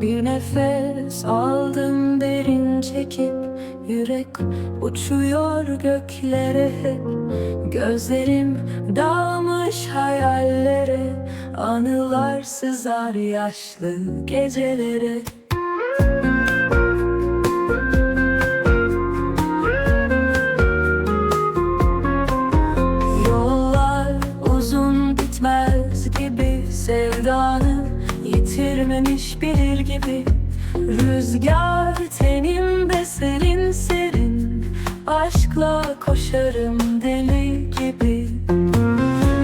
Bir nefes aldım derin çekip Yürek uçuyor göklere hep. Gözlerim dağılmış hayallere Anılar sızar yaşlı gecelere. Yollar uzun bitmez gibi sevdanın yitirmemiş bilir gibi. Rüzgar tenimde serin serin. Aşkla koşarım deli gibi.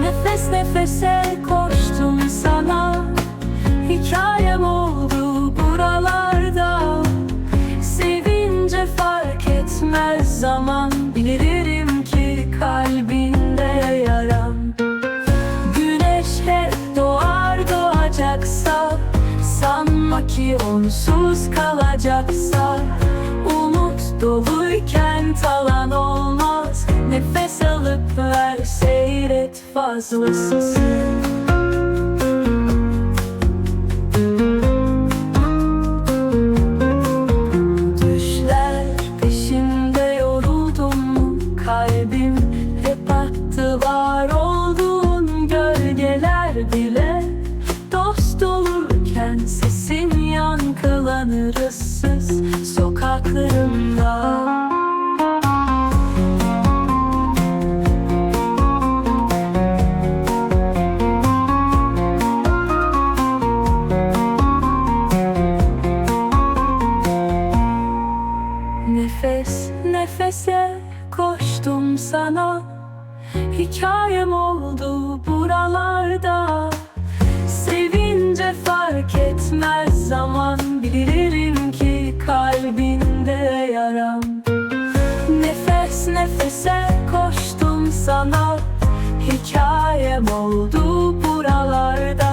Nefes nefese koştum sana. Hikayem oldu buralarda. Sevince fark etmez zaman. Bilirim ki kalbinde yaram. Güneş hep doğar doğacaksa Sanma ki onsuz kalacaksa Umut doluyken talan olmaz. Nefes alıp ver seyret fazlasız yankılanır ıssız sokaklarımda Nefes nefese koştum sana. Hikayem oldu buralarda sana. Hikayem oldu buralarda